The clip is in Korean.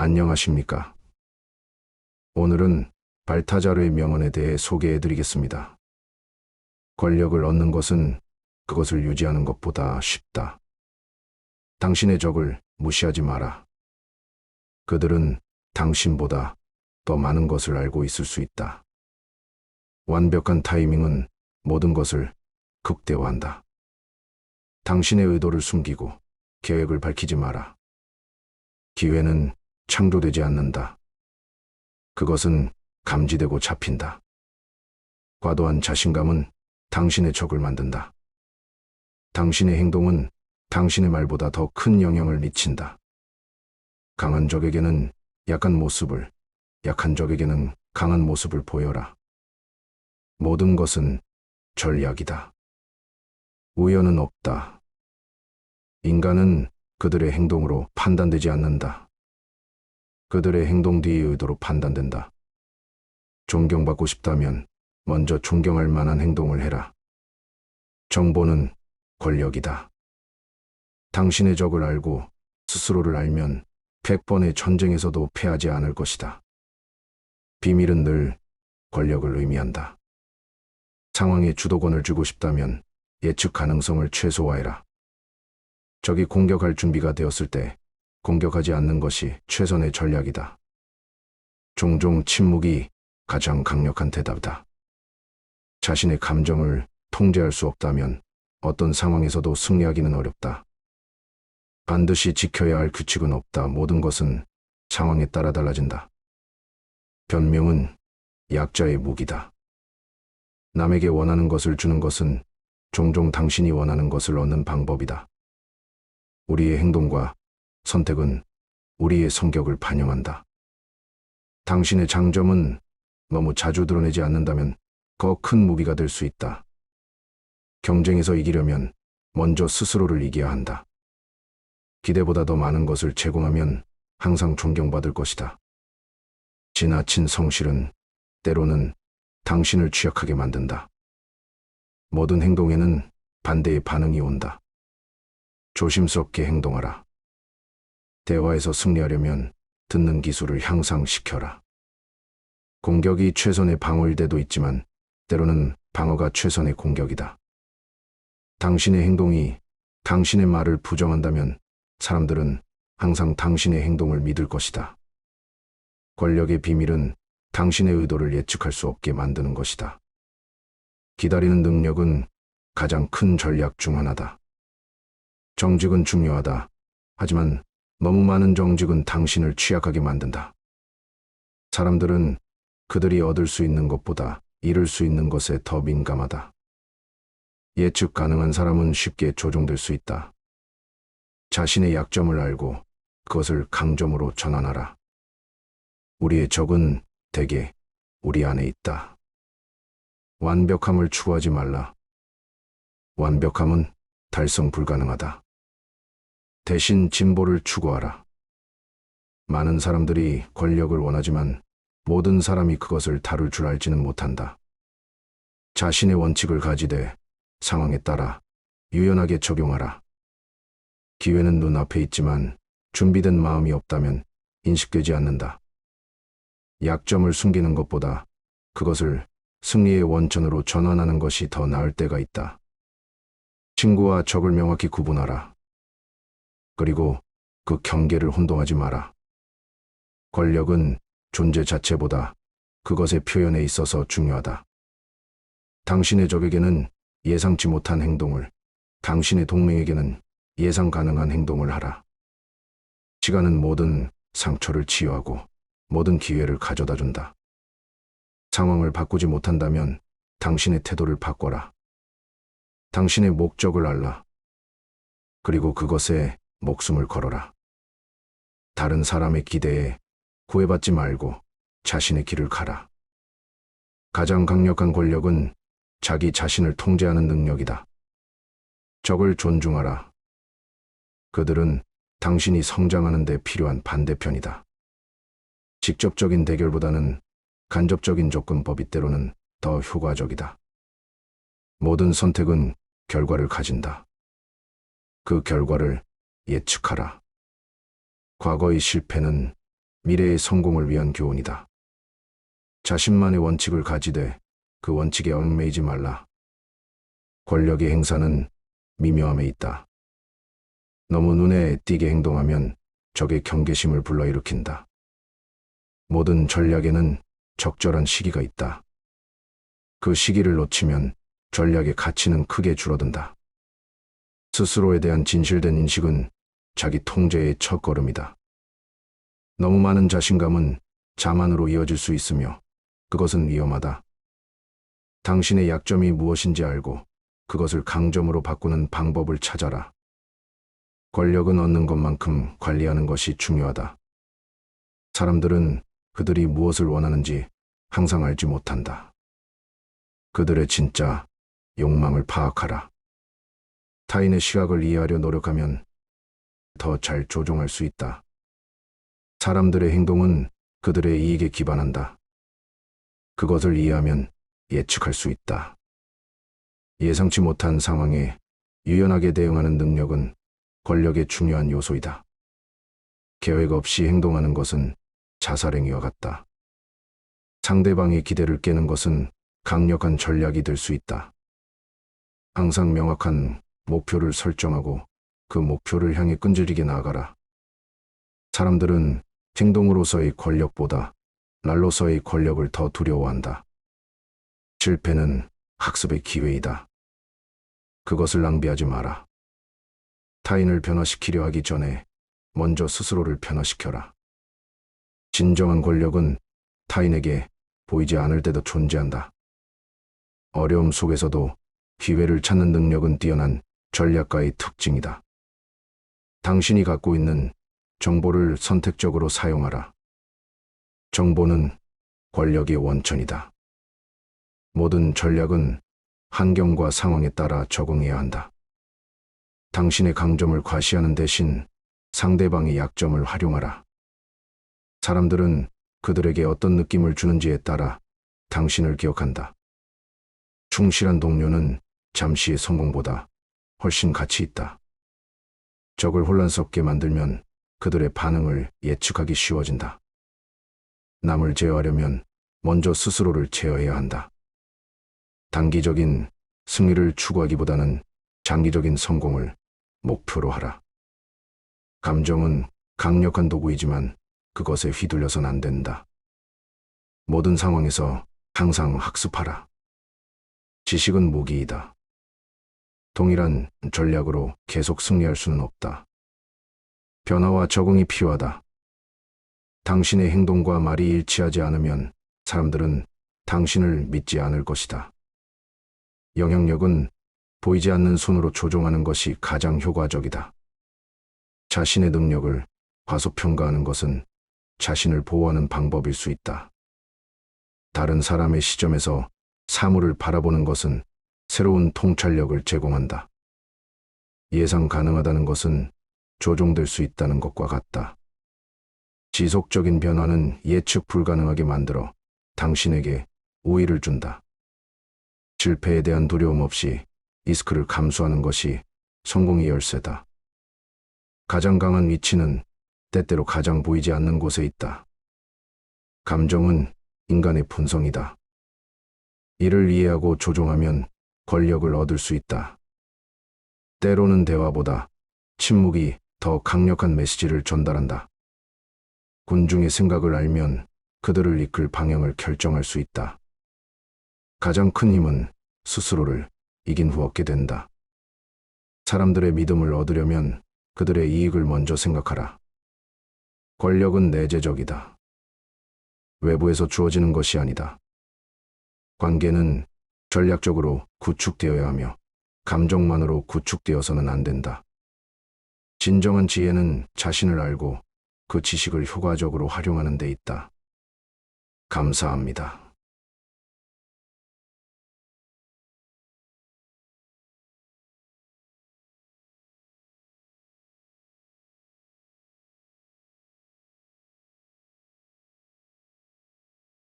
안녕하십니까. 오늘은 발타자르의 명언에 대해 소개해 드리겠습니다. 권력을 얻는 것은 그것을 유지하는 것보다 쉽다. 당신의 적을 무시하지 마라. 그들은 당신보다 더 많은 것을 알고 있을 수 있다. 완벽한 타이밍은 모든 것을 극대화한다. 당신의 의도를 숨기고 계획을 밝히지 마라. 기회는 창조되지 않는다. 그것은 감지되고 잡힌다. 과도한 자신감은 당신의 적을 만든다. 당신의 행동은 당신의 말보다 더 큰 영향을 미친다. 강한 적에게는 약한 모습을, 약한 적에게는 강한 모습을 보여라. 모든 것은 전략이다. 우연은 없다. 인간은 그들의 행동으로 판단되지 않는다. 그들의 행동 뒤의 의도로 판단된다. 존경받고 싶다면 먼저 존경할 만한 행동을 해라. 정보는 권력이다. 당신의 적을 알고 스스로를 알면 100번의 전쟁에서도 패하지 않을 것이다. 비밀은 늘 권력을 의미한다. 상황에 주도권을 주고 싶다면 예측 가능성을 최소화해라. 적이 공격할 준비가 되었을 때 공격하지 않는 것이 최선의 전략이다. 종종 침묵이 가장 강력한 대답이다. 자신의 감정을 통제할 수 없다면 어떤 상황에서도 승리하기는 어렵다. 반드시 지켜야 할 규칙은 없다. 모든 것은 상황에 따라 달라진다. 변명은 약자의 무기다. 남에게 원하는 것을 주는 것은 종종 당신이 원하는 것을 얻는 방법이다. 우리의 행동과 선택은 우리의 성격을 반영한다. 당신의 장점은 너무 자주 드러내지 않는다면 더 큰 무기가 될 수 있다. 경쟁에서 이기려면 먼저 스스로를 이겨야 한다. 기대보다 더 많은 것을 제공하면 항상 존경받을 것이다. 지나친 성실은 때로는 당신을 취약하게 만든다. 모든 행동에는 반대의 반응이 온다. 조심스럽게 행동하라. 대화에서 승리하려면 듣는 기술을 향상시켜라. 공격이 최선의 방어일 때도 있지만 때로는 방어가 최선의 공격이다. 당신의 행동이 당신의 말을 부정한다면 사람들은 항상 당신의 행동을 믿을 것이다. 권력의 비밀은 당신의 의도를 예측할 수 없게 만드는 것이다. 기다리는 능력은 가장 큰 전략 중 하나다. 정직은 중요하다. 하지만 너무 많은 정직은 당신을 취약하게 만든다. 사람들은 그들이 얻을 수 있는 것보다 잃을 수 있는 것에 더 민감하다. 예측 가능한 사람은 쉽게 조종될 수 있다. 자신의 약점을 알고 그것을 강점으로 전환하라. 우리의 적은 대개 우리 안에 있다. 완벽함을 추구하지 말라. 완벽함은 달성 불가능하다. 대신 진보를 추구하라. 많은 사람들이 권력을 원하지만 모든 사람이 그것을 다룰 줄 알지는 못한다. 자신의 원칙을 가지되 상황에 따라 유연하게 적용하라. 기회는 눈앞에 있지만 준비된 마음이 없다면 인식되지 않는다. 약점을 숨기는 것보다 그것을 승리의 원천으로 전환하는 것이 더 나을 때가 있다. 친구와 적을 명확히 구분하라. 그리고 그 경계를 혼동하지 마라. 권력은 존재 자체보다 그것의 표현에 있어서 중요하다. 당신의 적에게는 예상치 못한 행동을, 당신의 동맹에게는 예상 가능한 행동을 하라. 시간은 모든 상처를 치유하고 모든 기회를 가져다 준다. 상황을 바꾸지 못한다면 당신의 태도를 바꿔라. 당신의 목적을 알라. 그리고 그것에 목숨을 걸어라. 다른 사람의 기대에 구애받지 말고 자신의 길을 가라. 가장 강력한 권력은 자기 자신을 통제하는 능력이다. 적을 존중하라. 그들은 당신이 성장하는 데 필요한 반대편이다. 직접적인 대결보다는 간접적인 조건법이 때로는 더 효과적이다. 모든 선택은 결과를 가진다. 그 결과를 예측하라. 과거의 실패는 미래의 성공을 위한 교훈이다. 자신만의 원칙을 가지되 그 원칙에 얽매이지 말라. 권력의 행사는 미묘함에 있다. 너무 눈에 띄게 행동하면 적의 경계심을 불러일으킨다. 모든 전략에는 적절한 시기가 있다. 그 시기를 놓치면 전략의 가치는 크게 줄어든다. 스스로에 대한 진실된 인식은 자기 통제의 첫걸음이다. 너무 많은 자신감은 자만으로 이어질 수 있으며 그것은 위험하다. 당신의 약점이 무엇인지 알고 그것을 강점으로 바꾸는 방법을 찾아라. 권력은 얻는 것만큼 관리하는 것이 중요하다. 사람들은 그들이 무엇을 원하는지 항상 알지 못한다. 그들의 진짜 욕망을 파악하라. 타인의 시각을 이해하려 노력하면 더 잘 조종할 수 있다. 사람들의 행동은 그들의 이익에 기반한다. 그것을 이해하면 예측할 수 있다. 예상치 못한 상황에 유연하게 대응하는 능력은 권력의 중요한 요소이다. 계획 없이 행동하는 것은 자살행위와 같다. 상대방의 기대를 깨는 것은 강력한 전략이 될 수 있다. 항상 명확한 목표를 설정하고 그 목표를 향해 끈질기게 나아가라. 사람들은 행동으로서의 권력보다 날로서의 권력을 더 두려워한다. 실패는 학습의 기회이다. 그것을 낭비하지 마라. 타인을 변화시키려 하기 전에 먼저 스스로를 변화시켜라. 진정한 권력은 타인에게 보이지 않을 때도 존재한다. 어려움 속에서도 기회를 찾는 능력은 뛰어난 전략가의 특징이다. 당신이 갖고 있는 정보를 선택적으로 사용하라. 정보는 권력의 원천이다. 모든 전략은 환경과 상황에 따라 적응해야 한다. 당신의 강점을 과시하는 대신 상대방의 약점을 활용하라. 사람들은 그들에게 어떤 느낌을 주는지에 따라 당신을 기억한다. 충실한 동료는 잠시의 성공보다 훨씬 가치 있다. 적을 혼란스럽게 만들면 그들의 반응을 예측하기 쉬워진다. 남을 제어하려면 먼저 스스로를 제어해야 한다. 단기적인 승리를 추구하기보다는 장기적인 성공을 목표로 하라. 감정은 강력한 도구이지만 그것에 휘둘려선 안 된다. 모든 상황에서 항상 학습하라. 지식은 무기이다. 동일한 전략으로 계속 승리할 수는 없다. 변화와 적응이 필요하다. 당신의 행동과 말이 일치하지 않으면 사람들은 당신을 믿지 않을 것이다. 영향력은 보이지 않는 손으로 조종하는 것이 가장 효과적이다. 자신의 능력을 과소평가하는 것은 자신을 보호하는 방법일 수 있다. 다른 사람의 시점에서 사물을 바라보는 것은 새로운 통찰력을 제공한다. 예상 가능하다는 것은 조종될 수 있다는 것과 같다. 지속적인 변화는 예측 불가능하게 만들어 당신에게 우위를 준다. 실패에 대한 두려움 없이 리스크를 감수하는 것이 성공의 열쇠다. 가장 강한 위치는 때때로 가장 보이지 않는 곳에 있다. 감정은 인간의 본성이다. 이를 이해하고 조종하면 권력을 얻을 수 있다. 때로는 대화보다 침묵이 더 강력한 메시지를 전달한다. 군중의 생각을 알면 그들을 이끌 방향을 결정할 수 있다. 가장 큰 힘은 스스로를 이긴 후 얻게 된다. 사람들의 믿음을 얻으려면 그들의 이익을 먼저 생각하라. 권력은 내재적이다. 외부에서 주어지는 것이 아니다. 관계는 전략적으로 구축되어야 하며 감정만으로 구축되어서는 안 된다. 진정한 지혜는 자신을 알고 그 지식을 효과적으로 활용하는 데 있다. 감사합니다.